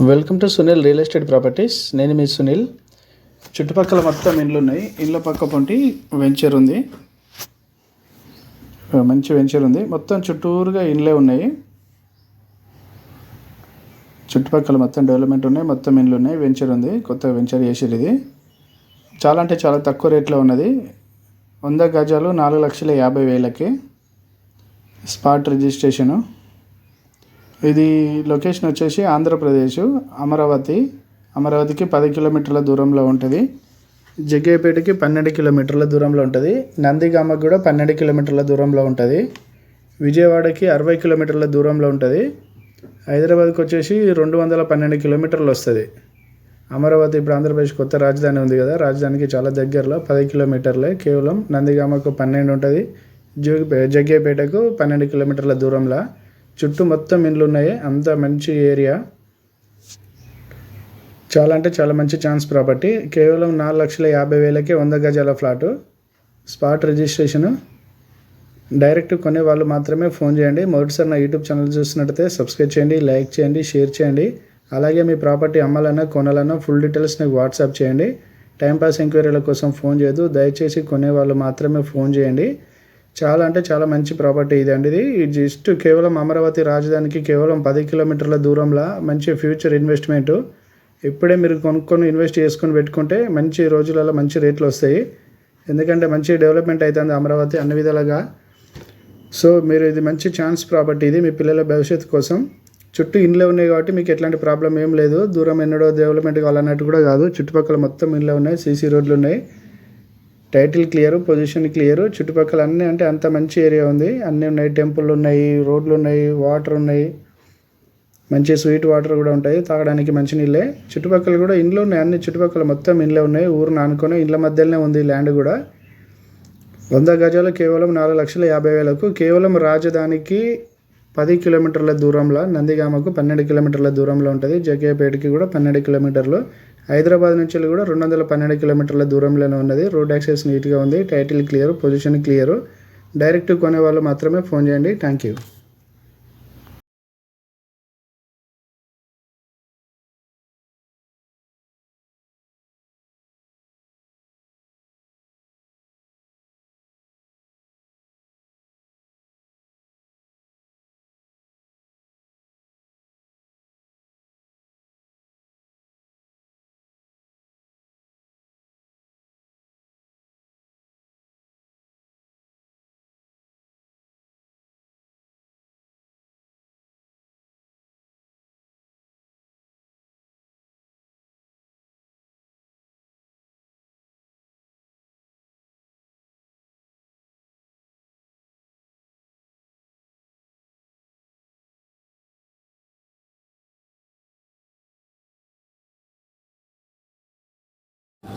Welcome to Sunil real estate properties. నేను మీ సునీల్. చుట్టుపక్కల మొత్తం ఇండ్లు ఉన్నాయి. ఇండ్ల పక్క పొంటి వెంచర్ ఉంది. మంచి వెంచర్ ఉంది. మొత్తం చుట్టూరుగా ఇండ్లే ఉన్నాయి. చుట్టుపక్కల మొత్తం డెవలప్మెంట్ ఉన్నాయి. మొత్తం ఇండ్లు ఉన్నాయి. వెంచర్ ఉంది. కొత్త వెంచర్ చేసేది ఇది. చాలా అంటే చాలా తక్కువ రేట్లో ఉన్నది. వంద గజాలు నాలుగు లక్షల యాభై వేలకి స్పాట్ రిజిస్ట్రేషను. ఇది లొకేషన్ వచ్చేసి ఆంధ్రప్రదేశ్ అమరావతి. అమరావతికి పది కిలోమీటర్ల దూరంలో ఉంటుంది. జగ్గయ్యపేటకి పన్నెండు కిలోమీటర్ల దూరంలో ఉంటుంది. నందిగామకు కూడా పన్నెండు కిలోమీటర్ల దూరంలో ఉంటుంది. విజయవాడకి అరవై కిలోమీటర్ల దూరంలో ఉంటుంది. హైదరాబాద్కి వచ్చేసి రెండు వందల పన్నెండు కిలోమీటర్లు వస్తుంది. అమరావతి ఇప్పుడు ఆంధ్రప్రదేశ్ కొత్త రాజధాని ఉంది కదా రాజధానికి చాలా దగ్గరలో పది కిలోమీటర్లే కేవలం నందిగామకు పన్నెండు ఉంటుంది. జోగి జగ్గయ్యపేటకు పన్నెండు కిలోమీటర్ల దూరంలో చుట్టూ మొత్తం ఇండ్లు ఉన్నాయి. అంత మంచి ఏరియా. చాలా అంటే చాలా మంచి ఛాన్స్ ప్రాపర్టీ. కేవలం నాలుగు లక్షల యాభై వేలకే వంద గజాల ఫ్లాటు. Spot registration. డైరెక్ట్ కొనే వాళ్ళు మాత్రమే ఫోన్ చేయండి. మొదటిసారి నా యూట్యూబ్ ఛానల్ చూస్తున్నట్టయితే సబ్స్క్రైబ్ చేయండి లైక్ చేయండి షేర్ చేయండి. అలాగే మీ ప్రాపర్టీ అమ్మాలన్నా కొనాలన్నా ఫుల్ డీటెయిల్స్ నాకు వాట్సాప్ చేయండి. టైంపాస్ ఎంక్వైరీల కోసం ఫోన్ చేయదు దయచేసి కొనే వాళ్ళు మాత్రమే ఫోన్ చేయండి. చాలా అంటే చాలా మంచి ప్రాపర్టీ ఇది అండి ఇది. ఇది జస్ట్ కేవలం అమరావతి రాజధానికి కేవలం పది కిలోమీటర్ల దూరంలో మంచి ఫ్యూచర్ ఇన్వెస్ట్మెంట్. ఇప్పుడే మీరు కొనుక్కొని ఇన్వెస్ట్ చేసుకొని పెట్టుకుంటే మంచి రోజులలో మంచి రేట్లు వస్తాయి. ఎందుకంటే మంచి డెవలప్మెంట్ అవుతుంది అమరావతి అన్ని విధాలుగా. సో మీరు ఇది మంచి ఛాన్స్ ప్రాపర్టీ ఇది మీ పిల్లల భవిష్యత్తు కోసం. చుట్టూ ఇండ్లే ఉన్నాయి కాబట్టి మీకు ఎట్లాంటి ప్రాబ్లం ఏం లేదు. దూరం ఎన్నడో డెవలప్మెంట్ కావాలన్నట్టు కూడా కాదు. చుట్టుపక్కల మొత్తం ఇండ్లే ఉన్నాయి సీసీ రోడ్లు ఉన్నాయి. టైటిల్ క్లియర్ పొజిషన్ క్లియర్ చుట్టుపక్కల అన్నీ అంటే అంత మంచి ఏరియా ఉంది. అన్నీ ఉన్నాయి టెంపుల్ ఉన్నాయి రోడ్లు ఉన్నాయి వాటర్ ఉన్నాయి. మంచి స్వీట్ వాటర్ కూడా ఉంటాయి తాగడానికి మంచి నీళ్ళే. చుట్టుపక్కల కూడా ఇండ్లు ఉన్నాయి అన్ని చుట్టుపక్కల మొత్తం ఇండ్లే ఉన్నాయి. ఊరు నానుకొని ఇండ్ల మధ్యలోనే ఉంది ల్యాండ్ కూడా. వంద గజాలు కేవలం నాలుగు లక్షల యాభై వేలకు కేవలం రాజధానికి పది కిలోమీటర్ల దూరంలో నందిగామకు పన్నెండు కిలోమీటర్ల దూరంలో ఉంటుంది. జకేపేటకి కూడా పన్నెండు కిలోమీటర్లు. హైదరాబాద్ నుంచి కూడా రెండు వందల పన్నెండు కిలోమీటర్ల దూరంలోనే ఉన్నది. రోడ్ యాక్సెస్ నీట్గా ఉంది. Title clear position clear. Direct కొనే వాళ్ళు మాత్రమే ఫోన్ చేయండి. Thank you.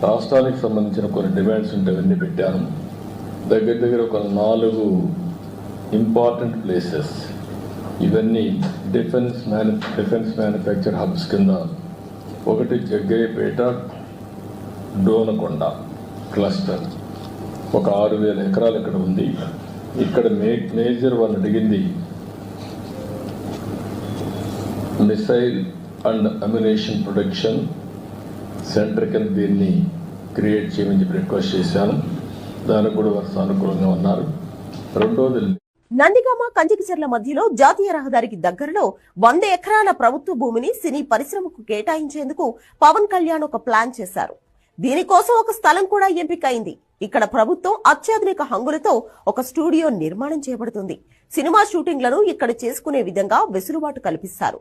రాష్ట్రానికి సంబంధించిన కొన్ని డిమాండ్స్ ఉంటే అవన్నీ పెట్టాను. దగ్గర దగ్గర ఒక నాలుగు ఇంపార్టెంట్ ప్లేసెస్. ఇవన్నీ defence manu defence manufacture hubs కింద. ఒకటి జగ్గయ్యపేట డోనకొండ క్లస్టర్. ఒక ఆరు వేల ఎకరాలు ఇక్కడ ఉంది. ఇక్కడ మే మేజర్ వాళ్ళు అడిగింది missile and ammunition production centre కింద దీన్ని క్రియేట్ చేయమని చెప్పి రిక్వెస్ట్ చేశాను. దానికి కూడా వారు సానుకూలంగా ఉన్నారు. రెండోది నందిగామ కంచికిచర్ల మధ్యలో జాతీయ రహదారికి దగ్గరలో వంద ఎకరాల ప్రభుత్వ భూమిని సినీ పరిశ్రమకు కేటాయించేందుకు పవన్ కళ్యాణ్ ఒక ప్లాన్ చేశారు. దీనికోసం ఒక స్థలం కూడా ఎంపికైంది. ఇక్కడ ప్రభుత్వం అత్యాధునిక హంగులతో ఒక స్టూడియో నిర్మాణం చేపడుతుంది సినిమా షూటింగ్లను ఇక్కడ చేసుకునే విధంగా వెసులుబాటు కల్పిస్తారు.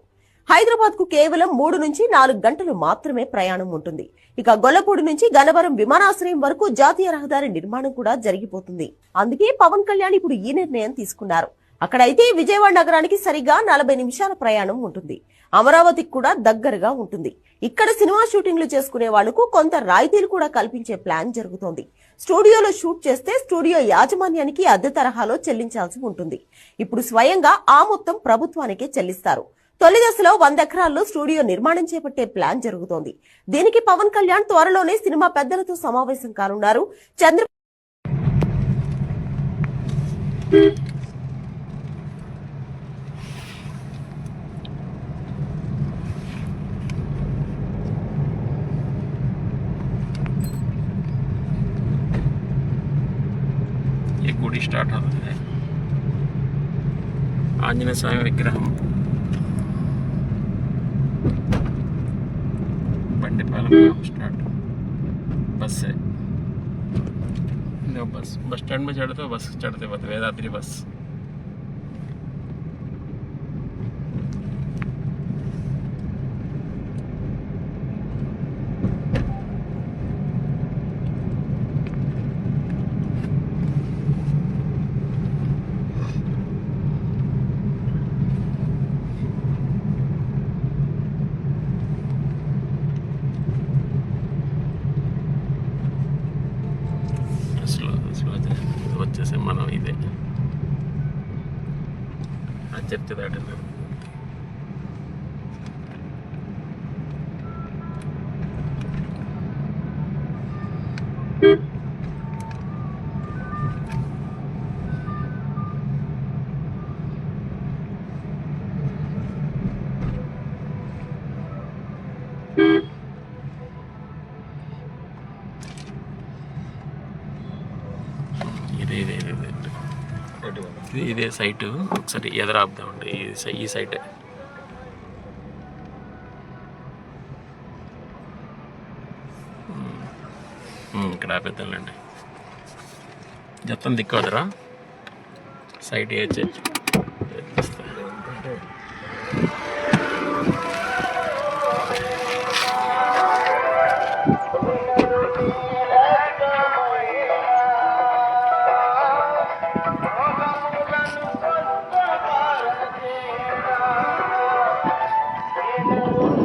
హైదరాబాద్కు కేవలం మూడు నుంచి నాలుగు గంటలు మాత్రమే ప్రయాణం ఉంటుంది. ఇక గొల్లపూడి నుంచి గన్నవరం విమానాశ్రయం వరకు జాతీయ రహదారి నిర్మాణం కూడా జరిగిపోతుంది. అందుకే పవన్ కళ్యాణ్ ఇప్పుడు ఈ నిర్ణయం తీసుకున్నారు. అక్కడైతే విజయవాడ నగరానికి సరిగా నలభై నిమిషాల ప్రయాణం ఉంటుంది. అమరావతికి కూడా దగ్గరగా ఉంటుంది. ఇక్కడ సినిమా షూటింగ్లు చేసుకునే వాళ్ళకు కొంత రాయితీలు కూడా కల్పించే ప్లాన్ జరుగుతోంది. స్టూడియోలో షూట్ చేస్తే స్టూడియో యాజమాన్యానికి అద్దె తరహాలో చెల్లించాల్సి ఉంటుంది. ఇప్పుడు స్వయంగా ఆ మొత్తం ప్రభుత్వానికే చెల్లిస్తారు. తొలి దశలో వంద ఎకరాల్లో స్టూడియో నిర్మాణం చేపట్టే ప్లాన్ జరుగుతోంది. దీనికి పవన్ కళ్యాణ్ త్వరలోనే సినిమా పెద్దలతో సమావేశం కానున్నారు. చంద్ర స్టార్ట్ అవుతుంది. ఆంజనేయ స్వామి విగ్రహం. स्टार्ट बस से बस। बस स्टैंड में चढ़ते बस चढ़ते वेदाद्री बस। ఇదే ఆ చెప్తే దాటిన ఇదే ఇదే ఇదే ఇదే ఇది ఇదే సైటు. ఒకసారి ఎదరాపుదామండి ఈ సై- ఈ సైటే. ఇక్కడ ఆపేద్దాంలేండి. జత్తం దిక్కువదరా సైట్ ఏ చర్చ్